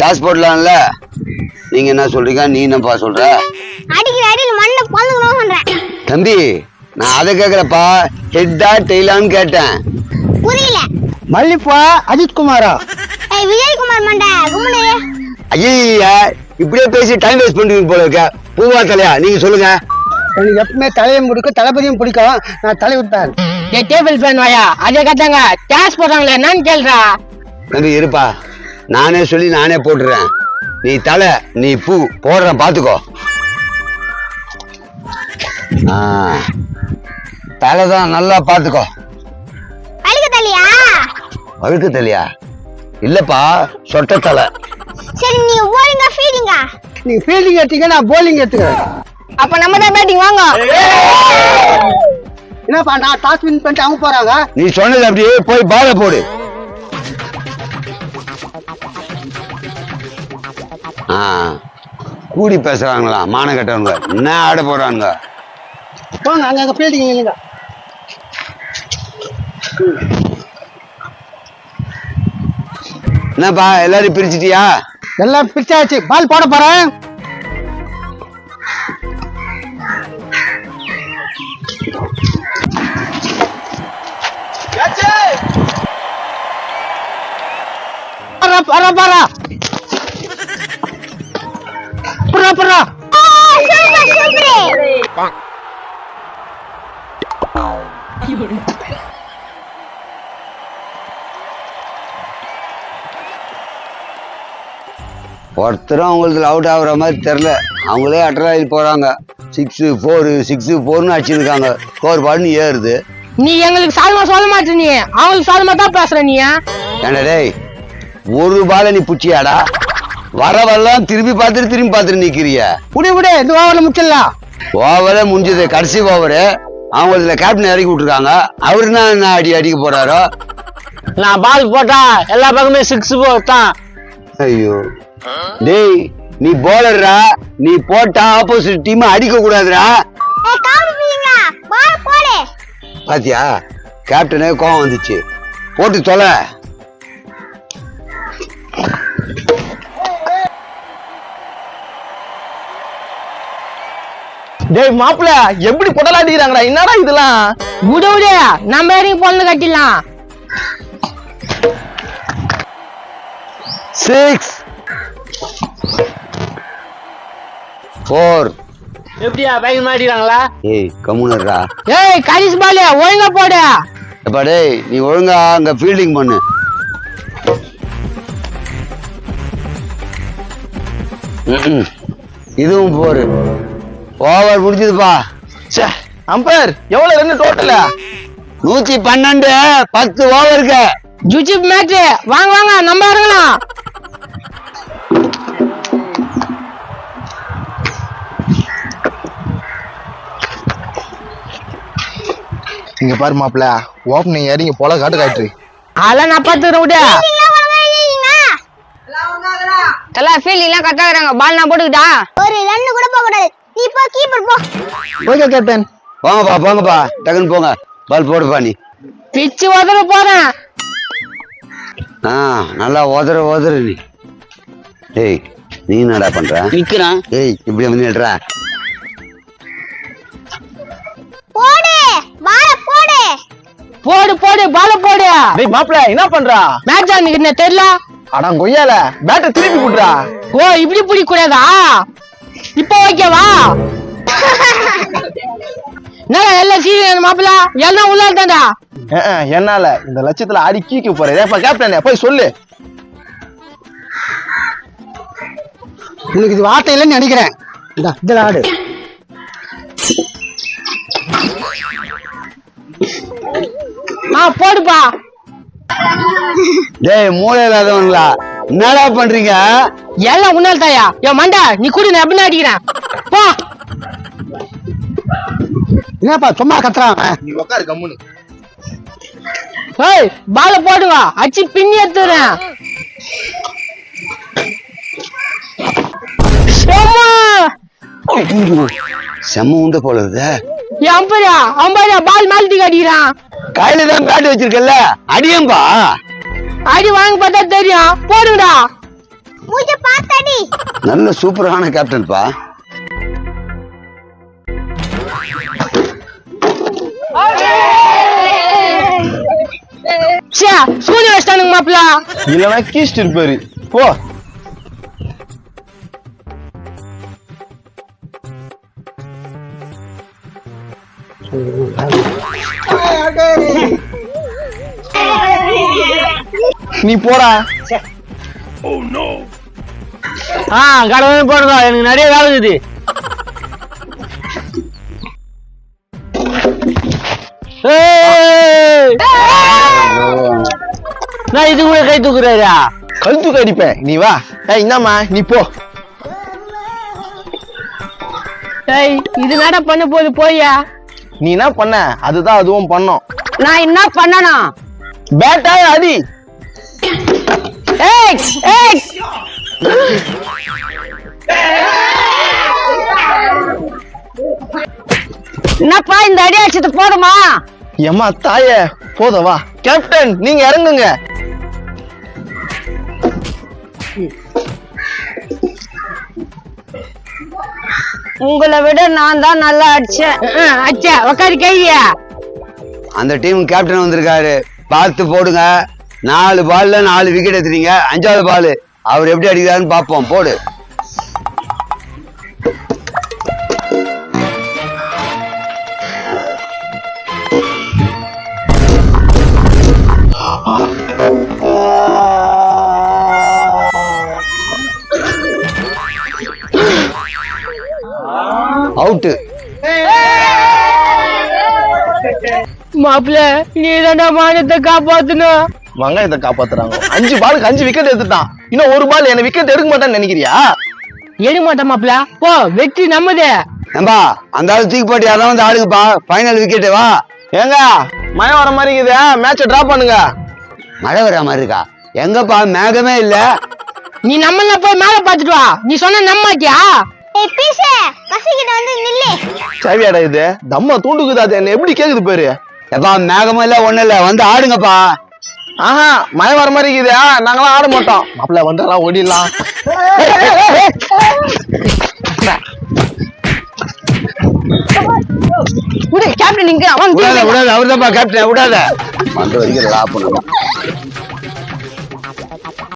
Toss போடலாம்ல நீங்க என்ன சொல்றீங்க? நீ என்னப்பா சொல்ற? அடிக்கிற அடியில் மண்ணை பொழுதுக்கணும் சொல்றேன். தம்பி நான் அதை கேட்கறப்பா ஹெட்டா டெய்லான்னு கேட்டேன். புரியல. மல்லிப்பா அஜித் குமாரா ஏய் விஜயகுமார் மண்டை கும்முனு ஐயா இப்படியே பேசி டைம் வேஸ்ட் பண்ணுவீங்க போல இருக்க. பூவா தலையா நீங்க சொல்லுங்க. எனக்கு எப்பவுமே தலையும் பிடிக்கும் தளபதியும் பிடிக்கும். நான் தலைவர் தான் ஏ டேபிள் ஃபேன் வாயா? அதே கத்தாங்க கேஷ் போடுறாங்களே என்னன்னு கேளுடா. தம்பி இருப்பா. நானே சொல்லி நானே போட்டுறேன். நீ தலை நீ பூ போடுறேன் பாத்துக்கோ. ஆ. தலை தான் நல்லா தலையா அழுக்கு தலையா இல்லப்பா சொட்ட தலை. சரி நீ ஓடுங்க ஃபீடிங்க நீங்க ஃபீல்டிங் எடுத்தீங்க நான் போலிங் எடுத்துக்கிறேன் அப்ப நம்ம தான் பேட்டிங் வாங்க. என்னப்பா நான் டாஸ் வின் பண்ணிட்டு அவங்க போறாங்க? நீ சொன்னது அப்படியே போய் பால போடு. ஆ. கூடி பேசுறாங்களா மான கட்டவங்க என்ன ஆட போறாங்க போங்க அங்க அங்க ஃபீல்டிங் இல்லைங்க என்னப்பா எல்லாரும் பிரிச்சிட்டியா? எல்லாம் பிரிச்சாச்சு. பால் போட போறேன். பாரா பாரா பாரா. புறா புறா ஒருத்தரும் அவங்களுக்கு அவுட் ஆகுற மாதிரி தெரில அவங்களே அட்ராயில் போறாங்க சிக்ஸு ஃபோரு சிக்ஸு ஃபோர்னு அடிச்சிருக்காங்க. ஸ்கோர் பாடுன்னு ஏறுது. நீ எங்களுக்கு சால்மா சொல்ல மாட்டே நீ. அவங்களுக்கு சால்மா தான் பேசுற நீ. டேய் ஒரு பால நீ புச்சியாடா? வரவெல்லாம் திரும்பி பார்த்துட்டு திரும்பி பார்த்துட்டு நிக்கிறிய? விடு விடு இந்த ஓவர்ல முடிச்சிடலாம் ஓவரே முடிஞ்சது கடைசி ஓவரு. அவங்க இதுல கேப்டன் இறக்கி விட்டுருக்காங்க. அவரு என்ன என்ன அடி அடிக்க போறாரோ? நான் பால் போட்டா எல்லா பக்கமே சிக்ஸ் போட்டான் ஐயோ. டேய் நீ போலர்ரா நீ போட்டா ஆப்போசிட் டீம் அடிக்க கூடாதுடா. பாத்தியா? கேப்டனே கோவம் வந்துச்சு. போட்டு தொலை. டேய் மாப்பிள எப்படி புடலாட்டிக்கிறாங்கடா என்னடா இதெல்லாம்? விடு விடு நம்ம வரைக்கும் பொண்ணு கட்டிடலாம். சிக்ஸ் ஃபோர் எப்படியா பைக் மாட்டிக்கிறாங்களா? ஏய் கம்முனர்ரா ஏய் கரிஸ் பாலு ஒழுங்கா போடு. எப்பா டேய் நீ ஒழுங்கா அங்க ஃபீல்டிங் பண்ணு. இதுவும் போரு ஓவர் முடிஞ்சதுப்பா. ச்சே அம்பர் எவ்வளவு ரன் டோட்டலா நூத்தி பன்னெண்டு பத்து ஓவருக்கு ஜுஜிப் மேட்ச் வாங்க வாங்க நம்ம இறங்கலாம். இங்க பாரு மாப்பிள ஓப்பனிங் இறங்கி போல காட்டு காட்டு அதெல்லாம் நான் பாத்துக்கிறேன் விடு. நீங்க எல்லாம் ஃபீல்டிங்லாம் கத்தாக்குறாங்க பால் நான் போட்டுக்கிட்டா? ஒரு ரன்னு கூட போக போ கீப்பர் போ. ஓகே கேப்டன் போங்கப்பா போங்கப்பா டக்குன்னு போங்க. பால் போடுப்பா நீ. பிச்சு உதற போறேன் ஆ நல்லா உதற உதற நீ. ஏய் நீ என்னடா பண்ற? நிக்கிறான். ஏய் இப்படி வந்து நில்றா. போடு பால போடு. போடு போடு பால போடு. டேய் மாப்பிள என்ன பண்றா? மேட்ச் ஆனிக்கு தெரியல. அடா கொய்யால. பேட்டை திருப்பி விட்றா ஓ இப்படி பிடிக்க கூடாதா? இப்போ ஓகேவா என்னடா எல்லாம் சீரியஸ் மாப்பிள. எல்லாம் உள்ள அஹ், என்னால? இந்த லட்சத்துல ஆடி கீக்க போறேன். ஏப்பா கேப்டன் போய் சொல்லு. உனக்கு இது வார்த்தை இல்லைன்னு நினைக்கிறேன். இந்த இதில் ஆடு. ஆ போடுப்பா. டேய் மூளை இல்லாதவங்களா என்னடா பண்றீங்க? எல்லாம் உன்னால தாயா என் மண்டா நீ கூட நான் எப்படி அடிக்கிறேன். போ. என்னப்பா சும்மா கத்துறான் நீ உட்காரு கம்முனு. ஏய் பால போடுவா அச்சு பின்னி எடுத்துறேன் செம்ம. உந்த போல இருக்குதே. அம்பரியா அம்பரியா பால் மால்ட்டி அடிக்கிறான் கையில தான் பேட் வச்சிருக்கல அடியம்பா. அடி வாங்க பார்த்தா தெரியும். போடுங்கடா. மூச்ச பார்த்தடி நல்ல சூப்பரான கேப்டன்ப்பா சே சூரிய வச்சிட்டானுங்க மாப்பிள. இல்லைன்னா கீஸ்ட் இருப்பாரு போ. நீ போடா. ஆ கடவுள் போடுறதா எனக்கு நிறைய வேலை இருக்குது! நான் இது கூட கை தூக்குறாரா கழுத்து அடிப்பேன். நீ வா. ஏய் என்னம்மா நீ போ. ஏய் இது நட பண்ண போது போயா நீ என்ன பண்ண? அதுதான் அதுவும் பண்ணோம். நான் என்ன பண்ணணும்? பேட்டா அடி. ஏய் ஏய் என்னப்பா இந்த அடி அடிச்சது? போதுமா? ஏம்மா தாயே போத வா. கேப்டன் நீங்க இறங்குங்க. உங்களை விட நான் தான் நல்லா அடிச்சேன். அச்சா உக்காரி கையா. அந்த டீம் கேப்டன் வந்திருக்காரு. பார்த்து போடுங்க. நாலு பால்ல நாலு விக்கெட் எடுத்துறீங்க அஞ்சாவது பால். அவர் எப்படி அடிக்கிறாருன்னு பார்ப்போம். போடு. அவுட்டு மாப்பிள்ள நீ தான்டா மானத்தை காப்பாத்தணும் வெங்காயத்தை காப்பாத்துறாங்க. அஞ்சு பாலுக்கு அஞ்சு விக்கெட் எடுத்துட்டான். இன்னும் ஒரு பால் என்ன விக்கெட் எடுக்க மாட்டான்னு நினைக்கிறியா? எடுக்க மாட்டேன் மாப்பிள்ள போ வெற்றி நம்மதே. ஏம்பா அந்த ஆள் தூக்கி போட்டு யாரும் வந்து ஆடுங்கப்பா ஃபைனல் விக்கெட்டு வா. ஏங்க மழை வர மாதிரி இருக்குது. மேட்சை டிரா பண்ணுங்க. மழை வர மாதிரி இருக்கா? எங்கப்பா மேகமே இல்ல. நீ நம்மள போய் மேல பாத்துட்டு வா. நீ சொன்ன நம்மாட்டியா? ஏய் பீசே பசிக்கிட்ட வந்து நில்லு. சாவியாடா இது. தம்மா தூண்டுக்குது அது? என்ன எப்படி கேக்குது பேரு. எப்பா மேகமும் இல்ல ஒண்ணும் இல்ல. வந்து ஆடுங்கப்பா. ஆஹா மழை வர மாதிரி இருக்குது நாங்களாம் ஆட மாட்டோம். மாப்பிள்ள வந்துடலாம் ஓடிடலாம். விடு கேப்டன் இங்க அவன் விடாத விடாத அவர்தான்ப்பா கேப்டன் விடாத. வந்து வரைக்கும் லா பண்ணுங்க